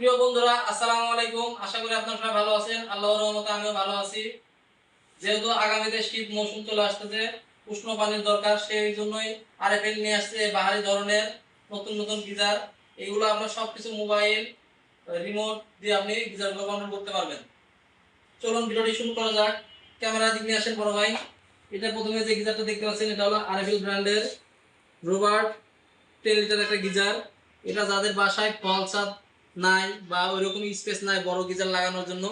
প্রিয় বন্ধুরা, আসসালামু আলাইকুম। আশা করি আপনারা সবাই ভালো আছেন। আল্লাহর রহমতে আমিও ভালো আছি। যেহেতু আগামীতে শীত মৌসুম চলে আসতেছে, উষ্ণ পানির দরকার, সেই জন্যই আরএফএল নিয়ে আসছে বাহারি ধরনের নতুন নতুন গিজার। এগুলো আপনার সবকিছু মোবাইল, রিমোট দিয়ে আপনি গিজারগুলো কন্ট্রোল করতে পারবেন। চলুন ভিডিওটি শুরু করা যাক। ক্যামেরা দিক নিয়ে আসেন বড় ভাই। এটা প্রথমে যে গিজারটা দেখতে পাচ্ছেন, এটা হলো আরএফএল ব্র্যান্ডের রোবার্ট টেন লিটার একটা গিজার। এটা যাদের বাসায় ফল ছাদ নাই বা ওইরকম স্পেস নাই, বড় গিজার লাগানোর জন্য।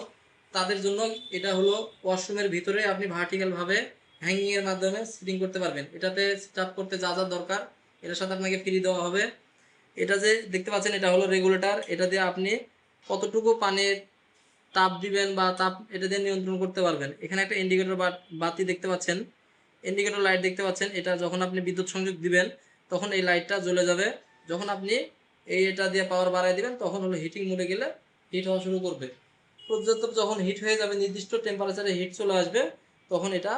তাদের জন্য এটা হলো ওয়াশরুমের ভিতরে আপনি ভার্টিক্যাল ভাবে হ্যাঙ্গিং এর মাধ্যমে সিটিং করতে পারবেন। এটাতে স্টাফ করতে যা যা দরকার, এটার সাথে আপনাকে ফ্রি দেওয়া হবে। এটা যে দেখতে পাচ্ছেন, এটা হলো রেগুলেটর এটা দিয়ে আপনি কতটুকু পানির তাপ দিবেন বা তাপ এটা দিয়ে নিয়ন্ত্রণ করতে পারবেন। এখানে একটা ইন্ডিকেটর বাতি দেখতে পাচ্ছেন। ইন্ডিকেটর লাইট দেখতে পাচ্ছেন। এটা যখন আপনি বিদ্যুৎ সংযোগ দিবেন, তখন এই লাইটটা জ্বলে যাবে। যখন আপনি এই এটা দিয়ে পাওয়ার বাড়ায় দিবেন, তখন হলো হিটিং মোডে গেলে হিট হওয়া শুরু করবে। পর্যাপ্ত যখন হিট হয়ে যাবে, নির্দিষ্ট টেম্পারেচারে হিট চলে আসবে, তখন এটা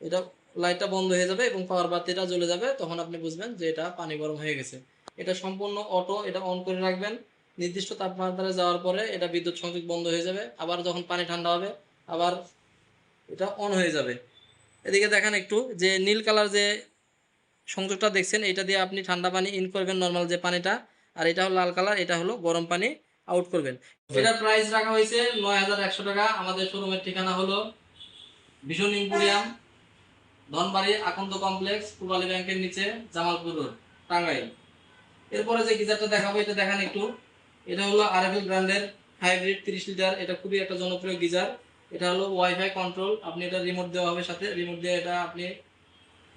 এটা লাইটটা বন্ধ হয়ে যাবে এবং পাওয়ার বাতিটা জ্বলে যাবে, তখন আপনি বুঝবেন যে এটা পানি গরম হয়ে গেছে। এটা সম্পূর্ণ অটো এটা অন করে রাখবেন। নির্দিষ্ট তাপমাত্রায় যাওয়ার পরে এটা বিদ্যুৎ সংযোগ বন্ধ হয়ে যাবে। আবার যখন পানি ঠান্ডা হবে, আবার এটা অন হয়ে যাবে। এদিকে দেখেন একটু, যে নীল কালার যে সংযোগটা দেখছেন, এটা দিয়ে আপনি ঠান্ডা পানি ইন করবেন নর্মাল যে পানিটা। আর এটা হলো লাল কালার, এটা হলো গরম পানি আউট করবেন। এটার প্রাইস রাখা হয়েছে নয় হাজার একশো টাকা। আমাদের শোরুমের ঠিকানা হলো ভীষণ ইম্পোরিয়াম ধনবাড়ি আকন্দ কমপ্লেক্স পূবালী ব্যাংকের নিচে, জামালপুর রোড, টাঙ্গাইল। এরপরে যে গিজারটা দেখাবো, এটা দেখান একটু। এটা হলো আরএফএল ব্র্যান্ডের হাইব্রিড তিরিশ লিটার। এটা খুবই একটা জনপ্রিয় গিজার। এটা হলো ওয়াইফাই কন্ট্রোল। আপনি এটা রিমোট দেওয়া হবে সাথে। রিমোট দিয়ে এটা আপনি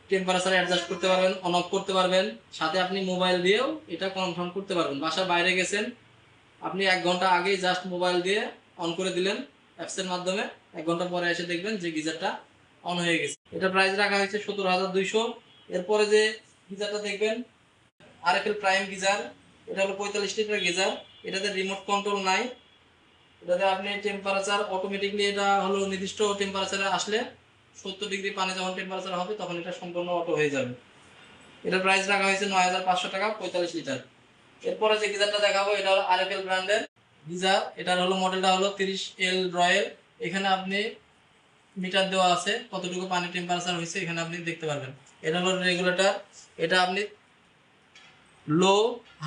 টেম্পারেচার অ্যাডজাস্ট করতে পারবেন অন অফ করতে পারবেন। সাথে আপনি মোবাইল দিয়েও এটা কনফার্ম করতে পারবেন। বাসার বাইরে গেছেন, আপনি এক ঘণ্টা আগেই জাস্ট মোবাইল দিয়ে অন করে দিলেন অ্যাপসের মাধ্যমে। এক ঘণ্টা পরে এসে দেখবেন যে গিজারটা অন হয়ে গেছে। এটা প্রাইস রাখা হয়েছে সত্তর হাজার দুইশো। এরপরে যে গিজারটা দেখবেন আর আরএফএল প্রাইম গিজার, এটা হলো পঁয়তাল্লিশ লিটার গিজার। এটাতে রিমোট কন্ট্রোল নাই। এটাতে আপনি টেম্পারেচার অটোমেটিকলি এটা হলো নির্দিষ্ট টেম্পারেচারে আসলে সত্তর ডিগ্রি পানি যখন টেম্পারেচার হবে, তখন এটা সম্পূর্ণ অটো হয়ে যাবে। এটার প্রাইস রাখা হয়েছে নয় হাজার পাঁচশো টাকা, পঁয়তাল্লিশ লিটার এরপরে যে গিজারটা দেখাবো, এটা হলো আরএফএল ব্র্যান্ডের গিজার। এটার হলো মডেলটা হলো তিরিশ এল রয়েল এখানে আপনি মিটার দেওয়া আছে, কতটুকু পানি টেম্পারেচার হয়েছে, এখানে আপনি দেখতে পারবেন। এটা হলো রেগুলেটর এটা আপনি লো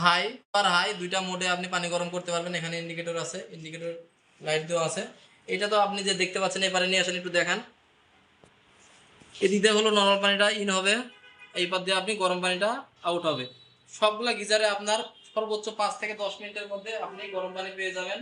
হাই আর হাই দুইটা মোডে আপনি পানি গরম করতে পারবেন। এখানে ইন্ডিকেটর আছে ইন্ডিকেটর লাইট দেওয়া আছে। এটা তো আপনি যে দেখতে পাচ্ছেন, এবারে নিয়ে আসেন, একটু দেখান। এদিক হলো নর্মাল পানিটা ইন হবে এই পথ দিয়ে আপনি গরম পানিটা আউট হবে। সবগুলা গিজারে আপনার সর্বোচ্চ পাঁচ থেকে দশ মিনিটের মধ্যে আপনি গরম পানি পেয়ে যাবেন।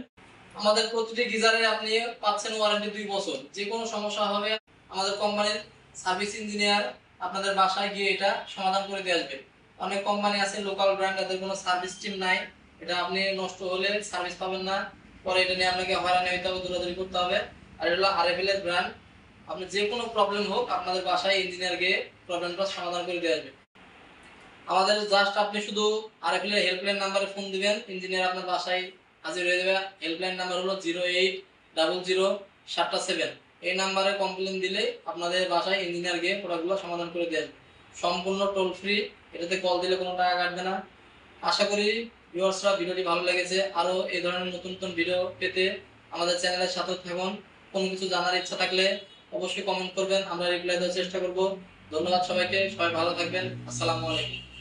আমাদের প্রতিটি গিজারে আপনি পাচ্ছেন ওয়ারেন্টি দুই বছর। যে কোনো সমস্যা হবে, আমাদের কোম্পানির সার্ভিস ইঞ্জিনিয়ার আপনাদের বাসায় গিয়ে এটা সমাধান করে দিয়ে আসবে। অনেক কোম্পানি আছে লোকাল ব্র্যান্ড তাদের কোনো সার্ভিস টিম নাই। এটা আপনি নষ্ট হলে সার্ভিস পাবেন না। পরে এটা নিয়ে আপনাকে হয়রানি হইতে হবে, দৌড়াদৌড়ি করতে হবে। আর এটা হলো আরএফএল এর ব্র্যান্ড আপনি যে কোনো প্রবলেম হোক, আপনাদের বাসায় ইঞ্জিনিয়ার গিয়ে প্রবলেমটা সমাধান করে দিয়ে আসবে আমাদের জাস্ট আপনি শুধু আরএফএল এর হেল্পলাইন নাম্বারে ফোন দিবেন ইঞ্জিনিয়ার আপনার বাসায় হাজির হয়ে যাবে। হেল্পলাইন নাম্বার হলো জিরো এইট ডাবল জিরো সাতটা সেভেন এই নাম্বারে কমপ্লেন দিলে আপনাদের বাসায় ইঞ্জিনিয়ার গিয়ে প্রোডাক্টগুলো সমাধান করে দিয়ে আসবে সম্পূর্ণ টোল ফ্রি এটাতে কল দিলে কোনো টাকা কাটবে না। আশা করি ভিউয়ার্সরা ভিডিওটি ভালো লেগেছে। আরও এই ধরনের নতুন নতুন ভিডিও পেতে আমাদের চ্যানেলের সাথে থাকুন। কোনো কিছু জানার ইচ্ছা থাকলে অবশ্যই কমেন্ট করবেন, আমরা রিপ্লাই দেওয়ার চেষ্টা করব। ধন্যবাদ সবাইকে, সবাই ভালো থাকবেন। আসসালামু আলাইকুম।